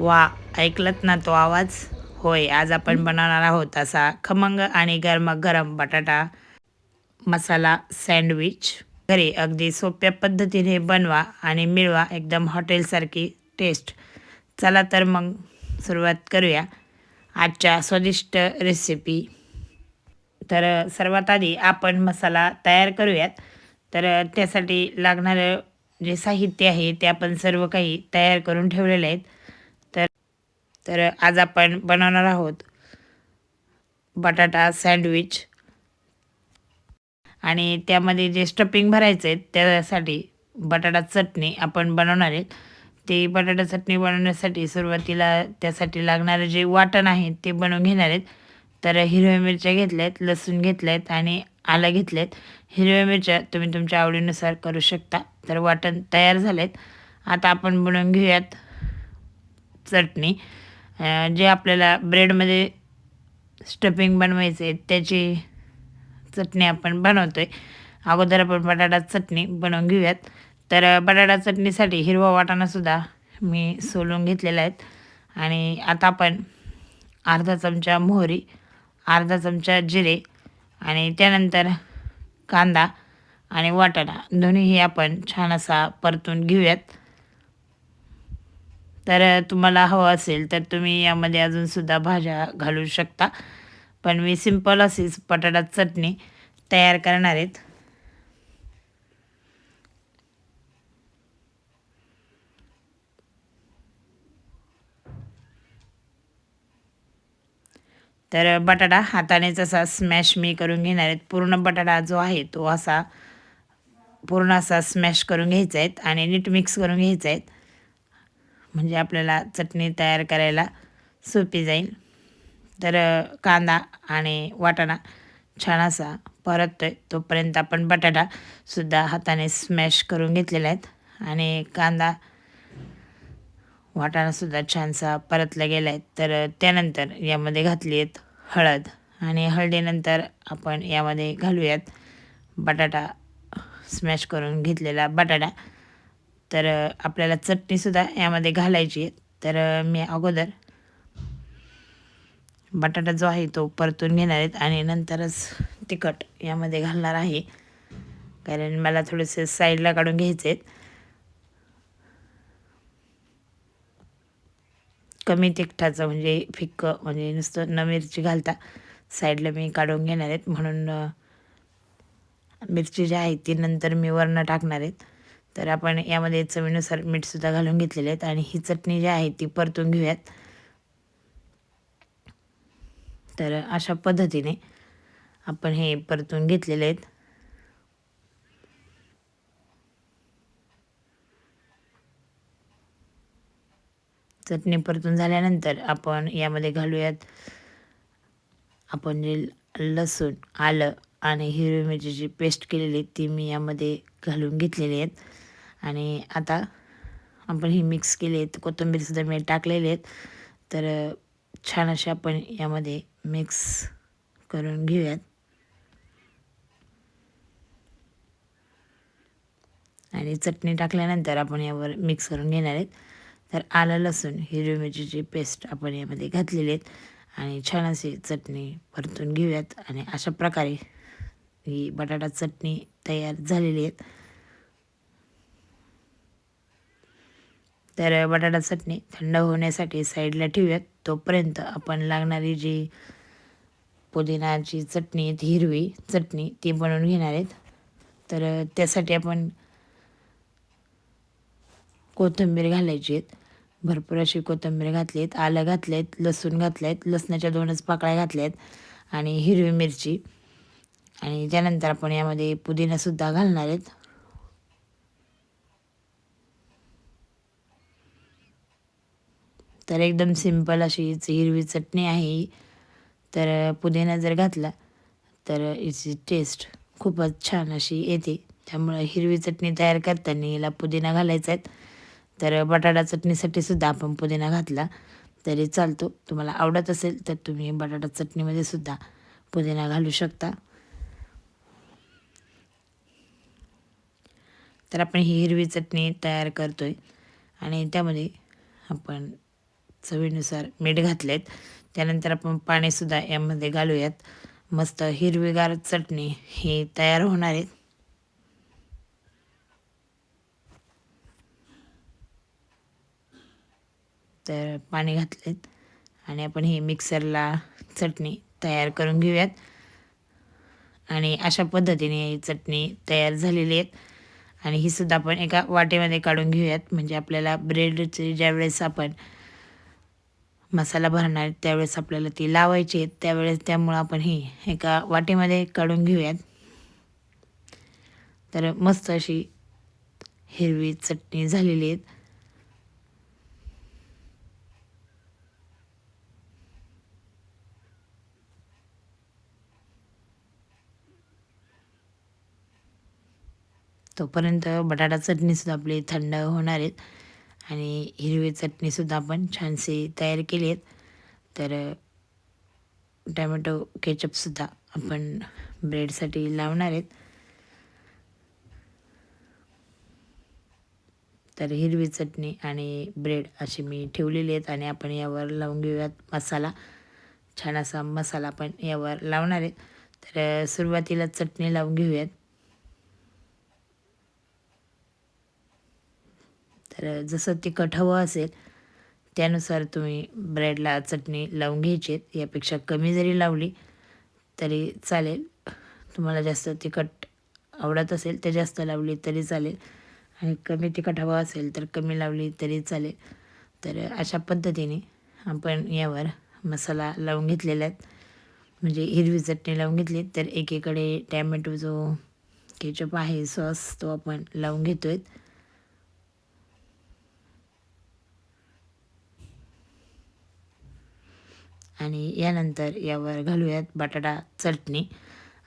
वा ऐकलत ना तो आवाज? होय आज आपण बनवणार आहोत असा खमंग आणि गरम गरम बटाटा मसाला सँडविच. घरी अगदी सोप्या पद्धतीने बनवा आणि मिळवा एकदम हॉटेलसारखी टेस्ट. चला तर मग सुरुवात करूया. आजच्या स्वादिष्ट रेसिपी तर सर्वात आधी आपण मसाला तयार करूयात. तर त्यासाठी लागणारं जे साहित्य आहे ते आपण सर्व काही तयार करून ठेवलेले आहेत. तर आज आपण बनवणार आहोत बटाटा सँडविच. आणि त्यामध्ये जे स्टपिंग भरायचं आहे त्यासाठी बटाटा चटणी आपण बनवणार आहेत ते बटाटा चटणी बनवण्यासाठी सुरुवातीला त्यासाठी लागणारं जे वाटण आहे ते बनवून घेणार आहेत. तर हिरव्या मिरच्या घेतल्या आहेत लसूण घेतल्या आहेत आणि आलं घेतल्या आहेत हिरव्या मिरच्या तुम्ही तुमच्या आवडीनुसार करू शकता. तर वाटण तयार झालेत. आता आपण बनवून घेऊयात चटणी. जे आपल्याला ब्रेडमध्ये स्टफिंग बनवायचे आहे त्याची चटणी आपण बनवतो आहे अगोदर आपण बटाटा चटणी बनवून घेऊयात. तर बटाटा चटणीसाठी हिरवा वाटाणासुद्धा मी सोलून घेतलेला आहेत आणि आता आपण अर्धा चमचा मोहरी अर्धा चमचा जिरे आणि त्यानंतर कांदा आणि वाटाणा. दोन्हीही आपण छान असा परतून घेऊयात. तर तुम्हाला हवं असेल तर तुम्ही यामध्ये अजूनसुद्धा भाज्या घालू शकता. पण मी सिंपल अशीच बटाटा चटणी तयार करणार आहेत तर बटाटा हातानेच असा स्मॅश मी करून घेणार आहेत पूर्ण बटाटा जो आहे तो असा पूर्ण असा स्मॅश करून घ्यायचा आहेत आणि नीट मिक्स करून घ्यायचा आहेत म्हणजे आपल्याला चटणी तयार करायला सोपी जाईल. तर कांदा आणि वाटाणा छान असा परततो आहे तोपर्यंत आपण बटाटासुद्धा हाताने स्मॅश करून घेतलेला आहेत. आणि कांदा वाटाणासुद्धा छानसा परतला गेला आहे तर त्यानंतर यामध्ये घातली आहेत हळद. आणि हळदीनंतर आपण यामध्ये घालूयात बटाटा स्मॅश करून घेतलेला बटाटा. तर आपल्याला चटणीसुद्धा यामध्ये घालायची आहे. तर मी अगोदर बटाटा जो आहे तो परतून घेणार आहेत आणि नंतरच तिखट यामध्ये घालणार आहे. कारण मला थोडेसे साईडला काढून घ्यायचे आहेत. कमी तिखटाचं म्हणजे फिक्क म्हणजे नुसतं न मिरची घालता साईडला मी काढून घेणार आहेत. म्हणून मिरची जी आहे ती नंतर मी वरनं टाकणार आहेत. तर आपण यामध्ये चवीनुसार मीठसुद्धा घालून घेतलेले आहेत आणि ही चटणी जी आहे ती परतून घेऊयात. तर अशा पद्धतीने आपण हे परतून घेतलेले आहेत. चटणी परतून झाल्यानंतर आपण यामध्ये घालूयात आपण जे लसूण आलं आणि हिरवी मिरचीची पेस्ट केलेली ती मी यामध्ये घालून घेतलेली आहेत. आणि आता आपण ही मिक्स केली आहेत. कोथिंबीरसुद्धा मी टाकलेले आहेत. तर छान असे आपण यामध्ये मिक्स करून घेऊयात. आणि चटणी टाकल्यानंतर आपण यावर मिक्स करून घेणार आहेत. तर आलं लसूण हिरवी मिरचीची पेस्ट आपण यामध्ये घातलेली आहेत. आणि छान अशी चटणी परतून घेऊयात. आणि अशा प्रकारे ही बटाटा चटणी तयार झालेली आहेत. तर बटाटा चटणी थंड होण्यासाठी साईडला ठेवूयात. तोपर्यंत आपण लागणारी जी पुदिनाची चटणी आहेत हिरवी चटणी ती बनवून घेणार आहेत. तर त्यासाठी आपण कोथिंबीर घालायची आहेत. भरपूर अशी कोथिंबीर घातली आहेत. आलं घातले आहेत लसूण घातले आहेत लसणाच्या दोनच पाकळ्या घातल्या आहेत. आणि हिरवी मिरची. आणि त्यानंतर आपण यामध्ये पुदिनासुद्धा घालणार आहेत. तर एकदम सिंपल अशी हिरवी चटणी आहे तर पुदिना जर घातला तर याची टेस्ट खूपच छान अशी येते. त्यामुळं हिरवी चटणी तयार करताना याला पुदिना घालायचा आहेत तर बटाटा चटणीसाठी सुद्धा आपण पुदिना घातला तरी चालतो. तुम्हाला आवडत असेल तर तुम्ही बटाटा चटणीमध्ये सुद्धा पुदिना घालू शकता. तर आपण ही हिरवी चटणी तयार करतो आहे आणि त्यामध्ये आपण चवीनुसार मीठ घातलेत. त्यानंतर आपण पाणीसुद्धा यामध्ये घालूयात. मस्त हिरवीगार चटणी ही तयार होणार आहे. तर पाणी घातलेत. आणि आपण ही मिक्सरला चटणी तयार करून घेऊयात. आणि अशा पद्धतीने ही चटणी तयार झालेली आहेत. आणि ही सुद्धा आपण एका वाटेमध्ये काढून घेऊयात. म्हणजे आपल्याला ब्रेडचे ज्यावेळेस आपण मसाला भरणार त्यावेळेस आपल्याला ती लावायची आहेत त्यावेळेस त्यामुळं आपण ही एका वाटेमध्ये काढून घेऊयात. तर मस्त अशी हिरवी चटणी झालेली आहेत तोपर्यंत बटाटा चटणीसुद्धा आपली थंड होणार आहेत. आणि हिरवी चटणीसुद्धा आपण छानशी तयार केली आहेत. तर टॅमॅटो केचपसुद्धा आपण ब्रेडसाठी लावणार आहेत. तर हिरवी चटणी आणि ब्रेड अशी मी ठेवलेली आहेत आणि आपण यावर लावून घेऊयात मसाला. छान असा मसाला आपण यावर लावणार आहेत. तर सुरुवातीला चटणी लावून घेऊयात. तर जसं तिखट हवं असेल त्यानुसार तुम्ही ब्रेडला चटणी लावून घ्यायची. यापेक्षा कमी जरी लावली तरी चालेल. तुम्हाला जास्त तिखट आवडत असेल तर जास्त लावली तरी चालेल. आणि कमी तिखट हवं असेल तर कमी लावली तरी चालेल. तर अशा पद्धतीने आपण यावर मसाला लावून घेतलेला आहे. म्हणजे हिरवी चटणी लावून घेतली. तर एकीकडे टॅमॅटो जो केचप आहे सॉस तो आपण लावून घेतो आहे आणि यानंतर यावर घालूयात बटाटा चटणी.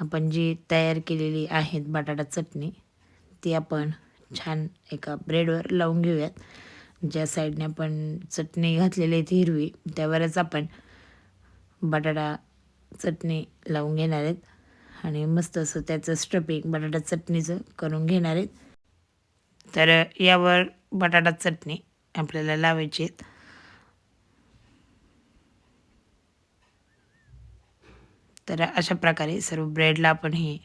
आपण जी तयार केलेली आहेत बटाटा चटणी ती आपण छान एका ब्रेडवर लावून घेऊयात. ज्या साईडने आपण चटणी घातलेली आहे ती हिरवी त्यावरच आपण बटाटा चटणी लावून घेणार आहेत. आणि मस्त असं त्याचं स्टपिंग बटाटा चटणीचं करून घेणार आहेत. तर यावर बटाटा चटणी आपल्याला लावायची आहेत. तर अशा प्रकारे सर्व ब्रेडला आपण हे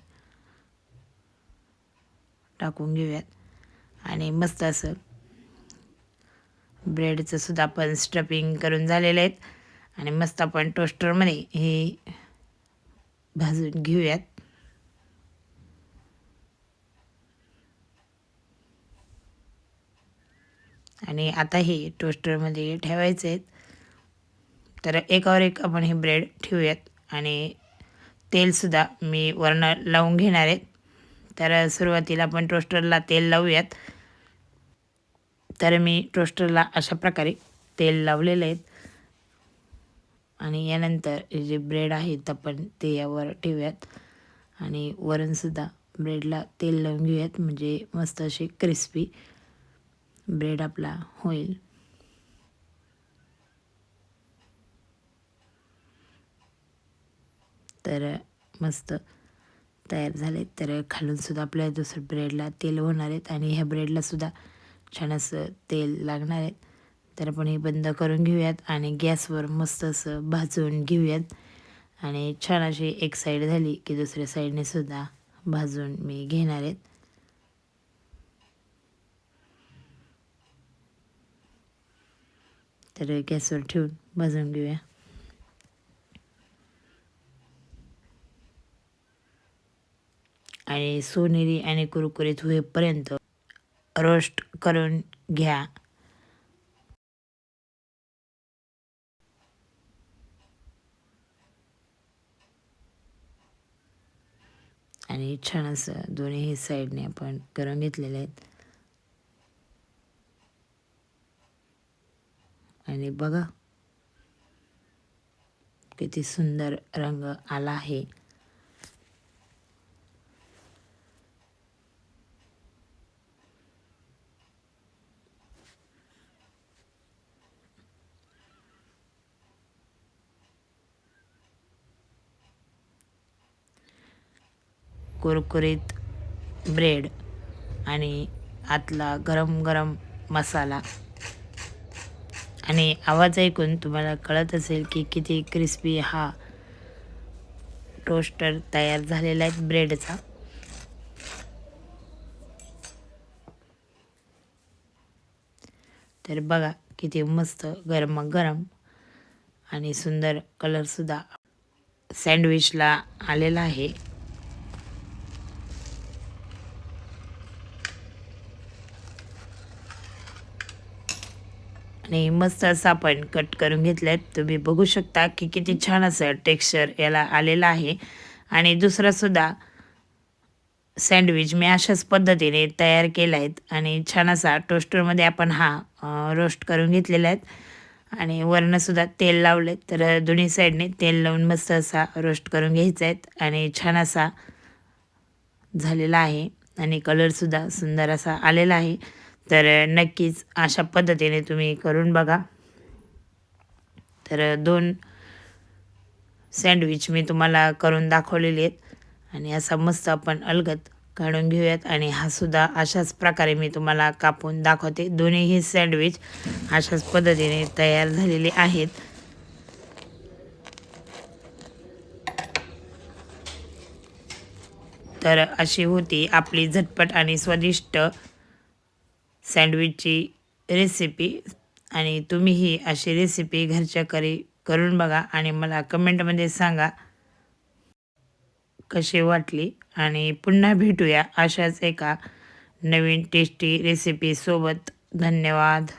टाकून घेऊयात. आणि मस्त असं ब्रेडचं सुद्धा आपण स्टफिंग करून झालेलं आहेत आणि मस्त आपण टोस्टरमध्ये हे भाजून घेऊयात. आणि आता हे टोस्टरमध्ये ठेवायचे आहेत. तर एकावर एक आपण हे ब्रेड ठेवूयात. आणि तेलसुद्धा मी वरण लावून घेणार आहे. तर सुरुवातीला आपण टोस्टरला तेल लावूयात. तर मी टोस्टरला अशा प्रकारे तेल लावलेलं आहेत. आणि यानंतर जे ब्रेड आहेत आपण ते यावर ठेवूयात. आणि वरणसुद्धा ब्रेडला तेल लावून घेऊयात. म्हणजे मस्त असे क्रिस्पी ब्रेड आपला होईल. तर मस्त तयार झाले तर खालूनसुद्धा आपल्या दुसरं ब्रेडला तेल होणार आहेत आणि ह्या ब्रेडलासुद्धा छान असं तेल लागणार आहेत. तर आपण हे बंद करून घेऊयात आणि गॅसवर मस्त असं भाजून घेऊयात. आणि छान अशी एक साईड झाली की दुसऱ्या साईडने सुद्धा भाजून मी घेणार आहेत. तर गॅसवर ठेवून भाजून घेऊया. आणि सोनेरी आणि कुरकुरीत होईपर्यंत रोस्ट करून घ्या. आणि छान असं दोन्ही साईडने आपण करून घेतलेले आहेत. आणि बघा किती सुंदर रंग आला आहे. कुरकुरीत ब्रेड आणि आतला गरम गरम मसाला. आणि आवाज ऐकून तुम्हाला कळत असेल की किती क्रिस्पी हा टोस्टर तयार झालेला आहे ब्रेडचा. तर बघा किती मस्त गरम गरम आणि सुंदर कलरसुद्धा सँडविचला आलेला आहे. आणि मस्त असं आपण कट करून घेतलं तुम्ही बघू शकता की किती छान असं टेक्स्चर याला आलेलं आहे. आणि दुसरासुद्धा सँडविच मी अशाच पद्धतीने तयार केला आहेत आणि छान असा टोस्टरमध्ये आपण हा रोस्ट करून घेतलेला आहेत आणि वरणंसुद्धा तेल लावले तर दोन्ही साईडने तेल लावून मस्त असा रोस्ट करून घ्यायचा आहेत आणि छान असा झालेला आहे. आणि कलरसुद्धा सुंदर असा आलेला आहे. तर नक्कीच अशा पद्धतीने तुम्ही करून बघा. तर दोन सँडविच मी तुम्हाला करून दाखवलेले आहेत. आणि असा मस्त आपण अलगत काढून घेऊयात. आणि हा सुद्धा अशाच प्रकारे मी तुम्हाला कापून दाखवते. दोन्हीही सँडविच अशाच पद्धतीने तयार झालेले आहेत. तर अशी होती आपली झटपट आणि स्वादिष्ट सँडविचची रेसिपी आणि तुम्हीही अशी रेसिपी घरच्या घरी करून बघा आणि मला कमेंटमध्ये सांगा कशी वाटली आणि पुन्हा भेटूया अशाच एका नवीन टेस्टी रेसिपीसोबत धन्यवाद.